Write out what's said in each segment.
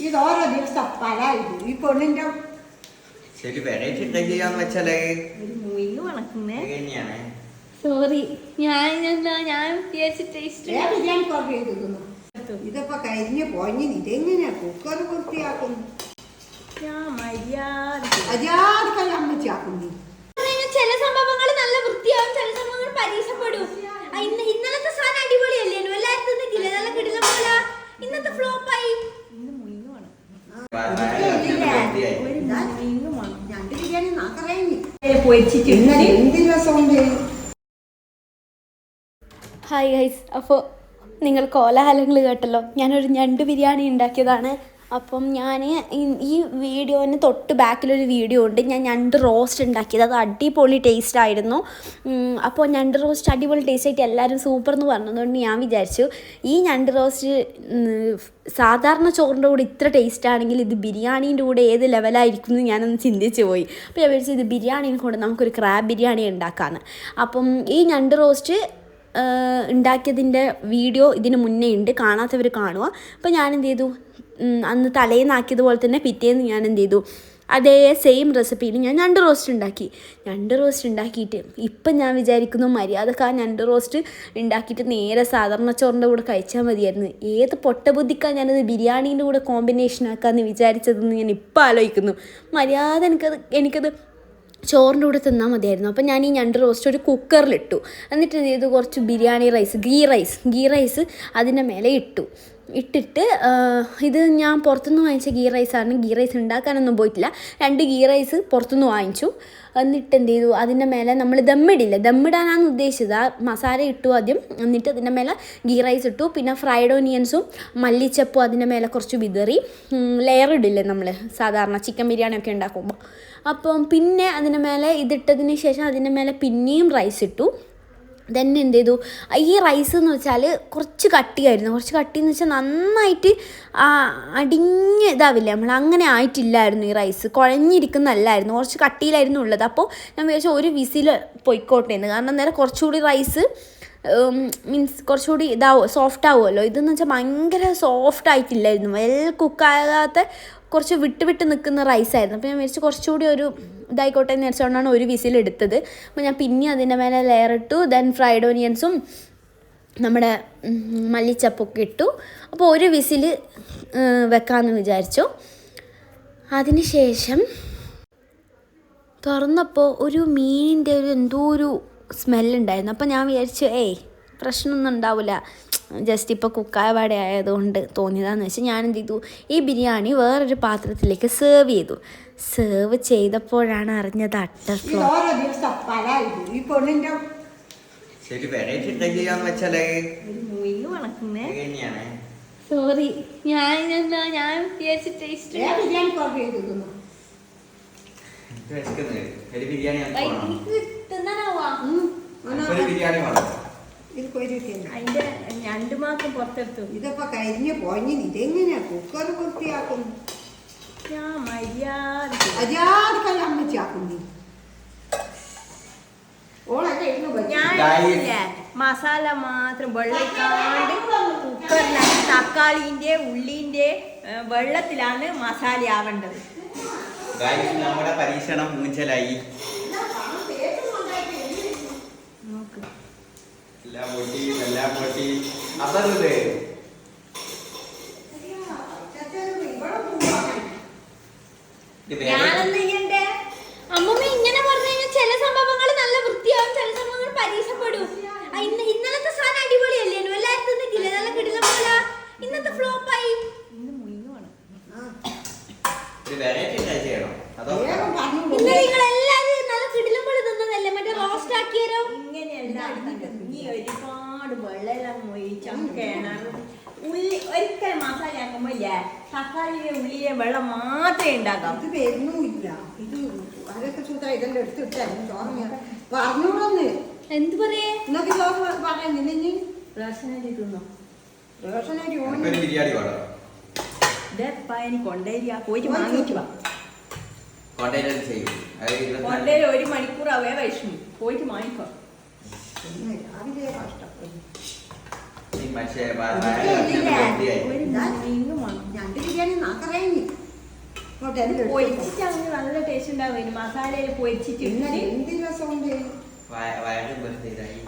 ഇത് ഓരോ ദിവസം പല ഇത് ഈ പെണ്ണിന്റെ ശരി വെറൈറ്റി ട്രൈ ചെയ്യാന്ന് വെച്ചാൽ? ഒരു മുയിൽ മണക്കുന്നേ എങ്ങനെയാണ് സോറി ഞാൻ എന്താ ഞാൻ വിചാരിച്ച ടേസ്റ്റ് ഏ ബിരിയാണി ഓർഡർ ചെയ്തിരുന്നു ഇതിപ്പോ കരിഞ്ഞ് പൊഞ്ഞ് ഇതെങ്ങനെയാ? കുക്കർ വൃത്തിയാക്കുന്നു. ഞാൻ മര്യാദ അജാതിക്കല്ല അമ്മച്ചാക്കുന്നു ചില സംഭവങ്ങൾ നല്ല വൃത്തിയാവും ചില സംഭവങ്ങൾ പരീക്ഷപ്പെടും. ഇന്നലത്തെ സാധനം അടിപൊളിയല്ലേനു എല്ലാരും തിന്നിട്ടില്ലേ നല്ല കിടിലം പോലെ ഇന്നത്തെ ഫ്ലോപ്പായി ഒരു മുയിങ്ങ് മണം. രണ്ട് ബിരിയാണി നാക്കറേഞ്ഞ് പൊരിച്ചിട്ട് ഇന്നലെ എന്ത് രസമുണ്ട് ഹായ് ഗൈസ് അപ്പോൾ നിങ്ങൾ കോലാഹലങ്ങൾ കേട്ടല്ലോ. ഞാനൊരു ഞണ്ട് ബിരിയാണി ഉണ്ടാക്കിയതാണ്. അപ്പം ഞാൻ ഈ വീഡിയോന് തൊട്ട് ബാക്കിലൊരു വീഡിയോ ഉണ്ട്. ഞാൻ ഞണ്ട് റോസ്റ്റ് ഉണ്ടാക്കിയത്. അത് അടിപൊളി ടേസ്റ്റ് ആയിരുന്നു. അപ്പോൾ ഞണ്ട് റോസ്റ്റ് അടിപൊളി ടേസ്റ്റ് ആയിട്ട് എല്ലാവരും സൂപ്പർ എന്ന് പറഞ്ഞതുകൊണ്ട് ഞാൻ വിചാരിച്ചു ഈ ഞണ്ട് റോസ്റ്റ് സാധാരണ ചോറിന്റെ കൂടെ ഇത്ര ടേസ്റ്റ് ആണെങ്കിൽ ഇത് ബിരിയാണീന്റെ കൂടെ ഏത് ലെവലായിരിക്കും എന്ന് ഞാനൊന്ന് ചിന്തിച്ച് പോയി. അപ്പോൾ ഞാൻ വിചാരിച്ചു ഇത് ബിരിയാണീനെ കൊണ്ട് നമുക്കൊരു ക്രാബ് ബിരിയാണി ഉണ്ടാക്കാമെന്ന് അപ്പം ഈ ഞണ്ട് റോസ്റ്റ് ഉണ്ടാക്കിയതിന്റെ വീഡിയോ ഇതിന് മുന്നേ ഉണ്ട്. കാണാത്തവർ കാണുക. അപ്പോൾ ഞാൻ എന്ത് ചെയ്തു അന്ന് തലേന്നാക്കിയതുപോലെ തന്നെ പിറ്റേന്ന് ഞാൻ എന്ത് ചെയ്തു അതേ സെയിം റെസിപ്പിയിൽ ഞാൻ ഞണ്ട് റോസ്റ്റ് ഉണ്ടാക്കി. ഞണ്ട് റോസ്റ്റ് ഉണ്ടാക്കിയിട്ട് ഇപ്പം ഞാൻ വിചാരിക്കുന്നു മര്യാദയ്ക്ക് ആ ഞണ്ട് റോസ്റ്റ് ഉണ്ടാക്കിയിട്ട് നേരെ സാധാരണ ചോറിന്റെ കൂടെ കഴിച്ചാൽ മതിയായിരുന്നു. ഏത് പൊട്ടബുദ്ധിക്കാണ് ഞാനത് ബിരിയാണീന്റെ കൂടെ കോമ്പിനേഷൻ ആക്കാമെന്ന് വിചാരിച്ചതെന്ന് ഞാൻ ഇപ്പം ആലോചിക്കുന്നു. മര്യാദ എനിക്കത് എനിക്കത് ചോറിന്റെ കൂടെ തിന്നാൽ മതിയായിരുന്നു. അപ്പോൾ ഞാൻ ഈ ഞണ്ട് റോസ്റ്റ് ഒരു കുക്കറിലിട്ടു എന്നിട്ട് എന്ത് ചെയ്തു? കുറച്ച് biryani rice ghee rice ghee rice അതിന്റെ മേലെ ഇട്ടു. ഇട്ടിട്ട് ഇത് ഞാൻ പുറത്തുനിന്ന് വാങ്ങിച്ച ഗീ റൈസാണ് ഗീ റൈസ് ഉണ്ടാക്കാനൊന്നും പോയിട്ടില്ല. രണ്ട് ഗീ റൈസ് പുറത്തുനിന്ന് വാങ്ങിച്ചു. എന്നിട്ട് എന്ത് ചെയ്തു? അതിന്റെ മേലെ നമ്മൾ ദമ്മിടില്ല? ദമ്മിടാനാണ് ഉദ്ദേശിച്ചത്. ആ മസാല ഇട്ടു ആദ്യം. എന്നിട്ട് അതിന്റെ മേലെ ഗീ റൈസ് ഇട്ടു. പിന്നെ ഫ്രൈഡ് ഓനിയൻസും മല്ലിച്ചപ്പും അതിന്റെ മേലെ കുറച്ച് വിതറി. ലെയർ ഇടില്ലേ നമ്മൾ? സാധാരണ ചിക്കൻ ബിരിയാണി ഒക്കെ ഉണ്ടാക്കുമ്പോൾ. അപ്പം പിന്നെ അതിന്റെ മേലെ ഇതിട്ടതിന് ശേഷം അതിന്റെ മേലെ പിന്നെയും റൈസ് ഇട്ടു. ദെൻ എന്ത് ചെയ്തു? ഈ റൈസ് എന്ന് വെച്ചാൽ കുറച്ച് കട്ടിയായിരുന്നു. കുറച്ച് കട്ടി എന്ന് വെച്ചാൽ നന്നായിട്ട് അടിഞ്ഞ് ഇതാവില്ലേ? നമ്മൾ അങ്ങനെ ആയിട്ടില്ലായിരുന്നു ഈ റൈസ് കുഴഞ്ഞിരിക്കുന്നതല്ലായിരുന്നു. കുറച്ച് കട്ടിയിലായിരുന്നു ഉള്ളത്. അപ്പോൾ ഞാൻ വിചാരിച്ചു ഒരു വിസിൽ പൊയ്ക്കോട്ടെ എന്ന്. കാരണം നേരെ കുറച്ചുകൂടി റൈസ് മീൻസ് കുറച്ചുകൂടി ഇതാവോ സോഫ്റ്റ് ആവുമല്ലോ. ഇതെന്ന് വെച്ചാൽ ഭയങ്കര സോഫ്റ്റ് ആയിട്ടില്ലായിരുന്നു. വെൽ കുക്കാകാത്ത കുറച്ച് വിട്ട് വിട്ട് നിൽക്കുന്ന റൈസായിരുന്നു അപ്പോൾ ഞാൻ വിചാരിച്ചു കുറച്ചുകൂടി ഒരു ഇതായിക്കോട്ടെ എന്ന് വെച്ചുകൊണ്ടാണ് ഒരു വിസിൽ എടുത്തത്. അപ്പോൾ ഞാൻ പിന്നെ അതിന്റെ മേലെ ലെയർ ഇട്ടു. ദെൻ ഫ്രൈഡ് ഓനിയൻസും നമ്മുടെ മല്ലിച്ചപ്പൊക്കെ ഇട്ടു. അപ്പോൾ ഒരു വിസിൽ വെക്കാമെന്ന് വിചാരിച്ചു. അതിന് ശേഷം തുറന്നപ്പോൾ ഒരു മീനിന്റെ ഒരു എന്തോ ഒരു സ്മെല്ലുണ്ടായിരുന്നു അപ്പോൾ ഞാൻ വിചാരിച്ചു ഏയ് പ്രശ്നമൊന്നും ഉണ്ടാവില്ല. ജസ്റ്റ് ഇപ്പോൾ കുക്കായ വട ആയതുകൊണ്ട് തോന്നിയതാന്ന് വെച്ചാൽ ഞാൻ എന്ത് ചെയ്തു? ഈ ബിരിയാണി വേറൊരു പാത്രത്തിലേക്ക് സെർവ് ചെയ്തു. സെർവ് ചെയ്തപ്പോഴാണ് അറിഞ്ഞത് അട്ട ഇത് ഫ്ലോ ഓരോ ദിവസം പല ഇത് ഈ പെണ്ണിന്റെ ശരി വെറൈറ്റി ട്രൈ ചെയ്യാന്ന് വെച്ചാൽ ഒരു മുയിൽ മണക്കുന്നേ സോറി ഞാൻ ഞാൻ വിചാരിച്ച ടേസ്റ്റ് അതിന്റെ രണ്ട് മാസം പുറത്തെടുത്തു. ഇതിപ്പോ കരിഞ്ഞ് പൊഞ്ഞ് ഇതെങ്ങനെയാ? കുക്കർ വൃത്തിയാക്കുന്നു. ഞാൻ അമ്മച്ചാക്കുന്നു ഓളല്ല ഇരുന്ന് വെച്ചു. ഞാൻ ഇല്ലേ, മസാല മാത്രം വെള്ളക്കാണ്ട് കുക്കറിലാണ് തക്കാളിന്റെ ഉള്ളിന്റെ വെള്ളത്തിലാണ് മസാല ആവേണ്ടത് നമ്മുടെ പരീക്ഷണം മൂഞ്ചലായി നോക്ക്. എല്ലാം പൊട്ടി എല്ലാം പൊട്ടി. അതല്ലേ ഇത് വേറെ ഞാനെന്ത് ചെയ്യണ്ടേ അമ്മമ്മ ഇങ്ങനെ പറഞ്ഞു കഴിഞ്ഞാൽ ചില സംഭവങ്ങൾ നല്ല വൃത്തിയാവും ചില സംഭവങ്ങൾ പരീക്ഷപ്പെടും ആ, ഇന്ന് ഇന്നലത്തെ സാധനം അടിപൊളിയല്ലേനു എല്ലാരും തിന്നിട്ടില്ലേ നല്ല കിടിലം പോലെ ഇന്നത്തെ ഫ്ലോപ്പായി ഇന്ന് മുയിങ്ങ് വേണം ഇത് വെറൈറ്റി ട്രൈ ചെയ്യണം അതോ വേഗം പറഞ്ഞു ഇന്ന് നിങ്ങൾ എല്ലാവരും നല്ല കിടിലം പോലെ തിന്നതല്ലേ മറ്റേ റോസ്റ്റ് ആക്കിയാലോ ഇങ്ങനെയല്ല നീ ഒരുപാട് വെള്ളം ഒഴിച്ചാൽ കിണർ ഉള്ളി ഒരിക്കൽ മസാല ആക്കുമ്പോ ഇല്ലേ തക്കാളിയിലെ ഉള്ളിലെ വെള്ളം മാത്രമേ ഉണ്ടാക്കാം ഇത് വരുന്നുമില്ല. ഇത് അതൊക്കെ ചൂത്ത ഇതെല്ലാം എടുത്തിട്ടായിരുന്നു ചോറ് പറഞ്ഞോളന്ന് എന്ത് പറയേ? എന്നൊക്കെ ചോറ് പറയുന്നില്ല ഇനി? റേഷനരി തിന്നോ? റേഷനരി ഇതെപ്പാ എനിക്ക് കൊണ്ടേരിയ. പോയിട്ട് വാങ്ങിയിട്ട് വാ. കൊണ്ടേരി ഒരു മണിക്കൂർ അവേ വൈഷ്ണു പോയിട്ട് വാങ്ങിക്കോ. രാവിലെ കഷ്ടപ്പെടും വേണം രണ്ട് ബിരിയാണി നാക്കറേ ഇങ്ങോട്ട് എല്ലാം എടുത്ത് പൊരിച്ചിട്ടാണെങ്കിൽ നല്ല ടേസ്റ്റ് ഉണ്ടാവും. മസാലയിൽ പൊരിച്ചിട്ട്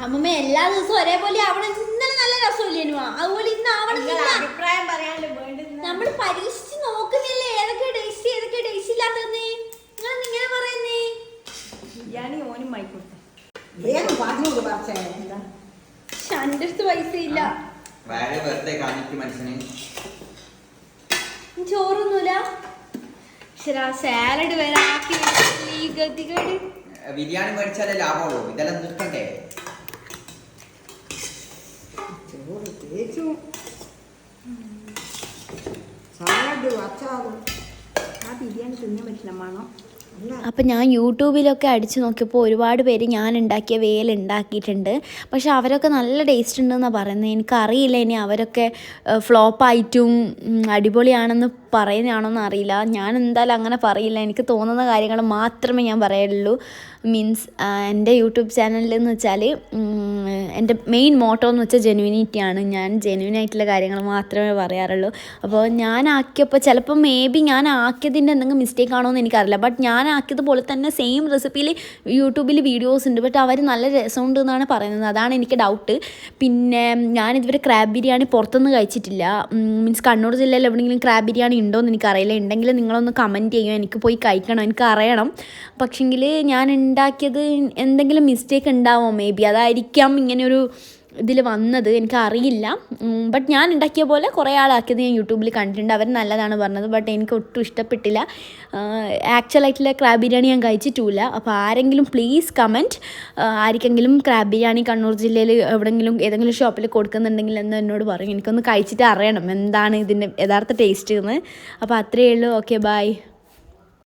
അമ്മമ്മ എല്ലാ ദിവസവും ഒരേപോലെ അവിടെ ഇന്നലെ നല്ല രസമില്ലേനു അതുപോലെ ഇന്ന് അവിടെ അഭിപ്രായം വേണ്ടുന്ന നമ്മൾ പരീക്ഷിച്ച് നോക്കുന്നില്ലേ? ഏതൊക്കെ ടേസ്റ്റ് ഏതൊക്കെ ടേസ്റ്റ് ഇല്ലാത്തന്നേ ഞാൻ ഇങ്ങനെ പറയുന്നേ? ബിരിയാണി ഓനും മൈക്കോട്ടെ വേഗം പക്ഷേ പക്ഷെ എന്റെ അടുത്ത് പൈസ ഇല്ല വയറ് വെറുതെ കാണിക്കും മനുഷ്യന്. ചോറൊന്നുമില്ല. ശരാ സാലഡ് വരെ ബിരിയാണി മേടിച്ചാലേ ലാഭമുള്ളൂ. ഇതെല്ലാം നിൽക്കണ്ടേ ചോറ് തേച്ചു. സാലഡ് അച്ചാറും. ആ ബിരിയാണി തിന്നാൻ പറ്റില്ല മണം? അപ്പം ഞാൻ യൂട്യൂബിലൊക്കെ അടിച്ചു നോക്കിയപ്പോൾ ഒരുപാട് പേര് ഞാൻ ഉണ്ടാക്കിയ വേൽ ഉണ്ടാക്കിയിട്ടുണ്ട്. പക്ഷെ അവരൊക്കെ നല്ല ടേസ്റ്റ് ഉണ്ടെന്നാണ് പറയുന്നത് എനിക്കറിയില്ല ഇനി അവരൊക്കെ ഫ്ലോപ്പായിട്ടും അടിപൊളിയാണെന്ന് പറയുന്നതാണോന്ന് അറിയില്ല. ഞാൻ എന്തായാലും അങ്ങനെ പറയില്ല. എനിക്ക് തോന്നുന്ന കാര്യങ്ങൾ മാത്രമേ ഞാൻ പറയുള്ളൂ മീൻസ് എന്റെ യൂട്യൂബ് ചാനലിൽ എന്ന് വെച്ചാൽ എന്റെ മെയിൻ മോട്ടോ എന്ന് വെച്ചാൽ ജെനുവിനിറ്റിയാണ്. ഞാൻ ജെനുവിൻ ആയിട്ടുള്ള കാര്യങ്ങൾ മാത്രമേ പറയാറുള്ളൂ. അപ്പോൾ ഞാൻ ആക്കിയപ്പോൾ ചിലപ്പോൾ മേ ബി ഞാൻ ആക്കിയതിന്റെ എന്തെങ്കിലും മിസ്റ്റേക്ക് ആണോ എന്ന് എനിക്കറിയില്ല. ബട്ട് ഞാൻ ആക്കിയതുപോലെ തന്നെ സെയിം റെസിപ്പിയിൽ യൂട്യൂബിൽ വീഡിയോസ് ഉണ്ട്. ബട്ട് അവർ നല്ല രസമുണ്ട് എന്നാണ് പറയുന്നത്. അതാണ് എനിക്ക് ഡൗട്ട്. പിന്നെ ഞാനിതുവരെ ക്രാബ് ബിരിയാണി പുറത്തുനിന്ന് കഴിച്ചിട്ടില്ല. മീൻസ് കണ്ണൂർ ജില്ലയിൽ എവിടെയെങ്കിലും ക്രാബ് ബിരിയാണി ഉണ്ടോ എന്ന് എനിക്കറിയില്ല. ഉണ്ടെങ്കിൽ നിങ്ങളൊന്ന് കമന്റ് ചെയ്യുമോ എനിക്ക് പോയി കഴിക്കണം. എനിക്ക് അറിയണം. പക്ഷെങ്കിൽ ഞാൻ ഉണ്ടാക്കിയത് എന്തെങ്കിലും മിസ്റ്റേക്ക് ഉണ്ടാവും മേ ബി അതായിരിക്കാം ഇങ്ങനെയൊരു ഇതിൽ വന്നത് എനിക്കറിയില്ല. ബട്ട് ഞാൻ ഉണ്ടാക്കിയ പോലെ കുറേ ആളാക്കിയത് ഞാൻ യൂട്യൂബിൽ കണ്ടിട്ടുണ്ട്. അവർ നല്ലതാണ് പറഞ്ഞത് ബട്ട് എനിക്ക് ഒട്ടും ഇഷ്ടപ്പെട്ടില്ല. ആക്ച്വലായിട്ടുള്ള ക്രാബ് ബിരിയാണി ഞാൻ കഴിച്ചിട്ടില്ല അപ്പോൾ ആരെങ്കിലും പ്ലീസ് കമന്റ് ആർക്കെങ്കിലും ക്രാബ് ബിരിയാണി കണ്ണൂർ ജില്ലയിൽ എവിടെയെങ്കിലും ഏതെങ്കിലും ഷോപ്പിൽ കൊടുക്കുന്നുണ്ടെങ്കിൽ എന്ന് എന്നോട് പറയും. എനിക്കൊന്ന് കഴിച്ചിട്ട് അറിയണം എന്താണ് ഇതിന്റെ യഥാർത്ഥ ടേസ്റ്റ് എന്ന്. അപ്പോൾ അത്രയേ ഉള്ളൂ. Okay bye